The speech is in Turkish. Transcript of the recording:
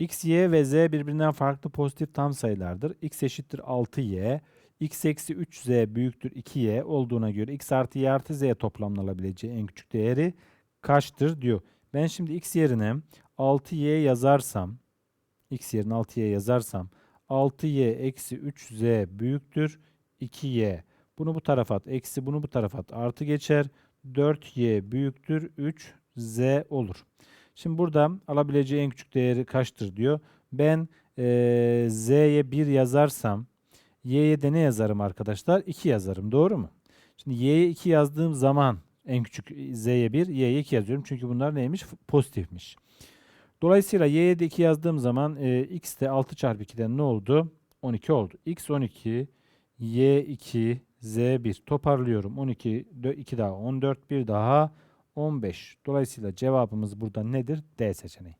x, y ve z birbirinden farklı pozitif tam sayılardır. x eşittir 6y. x eksi 3z büyüktür 2y olduğuna göre x artı y artı z toplamlanabileceği en küçük değeri kaçtır diyor. Ben şimdi x yerine 6y yazarsam x yerine 6y yazarsam 6y eksi 3z büyüktür 2y. Bunu bu tarafa at. Eksi bunu bu tarafa at. Artı geçer. 4y büyüktür 3z olur. Şimdi burada alabileceği en küçük değeri kaçtır diyor. Ben eee, z'ye 1 yazarsam y'ye de ne yazarım arkadaşlar? 2 yazarım. Doğru mu? Şimdi y'ye 2 yazdığım zaman en küçük z'ye 1, y'ye 2 yazıyorum. Çünkü bunlar neymiş? Pozitifmiş. Dolayısıyla y'ye de 2 yazdığım zaman e, x de 6 çarpı 2'den ne oldu? 12 oldu. x 12, y 2, z 1. Toparlıyorum. 12, 2 daha 14, 1 daha 15. Dolayısıyla cevabımız burada nedir? D seçeneği.